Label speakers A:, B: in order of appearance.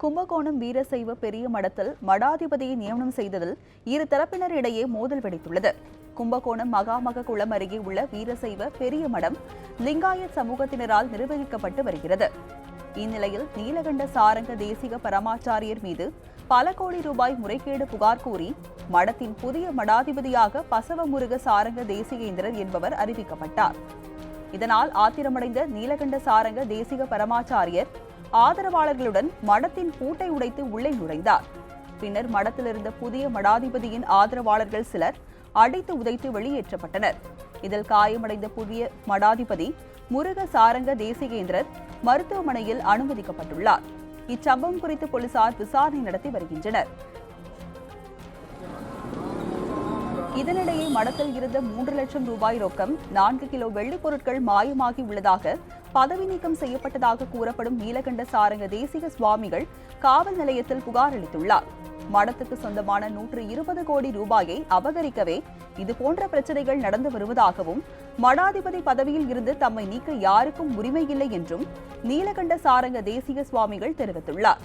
A: கும்பகோணம் வீரசைவ பெரிய மடத்தில் மடாதிபதியை நியமனம் செய்ததில் இரு தரப்பினரிடையே மோதல் வெடித்துள்ளது. கும்பகோணம் மகாமக குளம் அருகே உள்ள வீரசைவ பெரிய மடம் லிங்காயத் சமூகத்தினரால் நிர்வகிக்கப்பட்டு வருகிறது. இந்நிலையில் நீலகண்ட சாரங்க தேசிக பரமாச்சாரியர் மீது பல கோடி ரூபாய் முறைகேடு புகார் கூறி மடத்தின் புதிய மடாதிபதியாக பசவமுருக சாரங்க தேசிகேந்திரர் என்பவர் அறிவிக்கப்பட்டார். இதனால் ஆத்திரமடைந்த நீலகண்ட சாரங்க தேசிக பரமாச்சாரியர் ஆதரவாளர்களுடன் மடத்தின் பூட்டை உடைத்து உள்ளே நுழைந்தார். பின்னர் மடத்திலிருந்த புதிய மடாதிபதியின் ஆதரவாளர்கள் சிலர் அடித்து உதைத்து வெளியேற்றப்பட்டனர். இதில் காயமடைந்த புதிய மடாதிபதி முருக சாரங்க தேசிகேந்திரர் மருத்துவமனையில் அனுமதிக்கப்பட்டுள்ளார். இச்சம்பவம் குறித்து போலீசார் விசாரணை நடத்தி வருகின்றனர். இதனிடையே மடத்தில் இருந்த மூன்று லட்சம் ரூபாய் ரொக்கம் நான்கு கிலோ வெள்ளிப் பொருட்கள் மாயமாகி உள்ளதாக பதவி நீக்கம் செய்யப்பட்டதாக கூறப்படும் நீலகண்ட சாரங்க தேசிக சுவாமிகள் காவல் நிலையத்தில் புகார் அளித்துள்ளார். மடத்துக்கு சொந்தமான நூற்று இருபது கோடி ரூபாயை அபகரிக்கவே இதுபோன்ற பிரச்சனைகள் நடந்து வருவதாகவும் மடாதிபதி பதவியில் இருந்து தம்மை நீக்க யாருக்கும் உரிமை இல்லை என்றும் நீலகண்ட சாரங்க தேசிக சுவாமிகள் தெரிவித்துள்ளார்.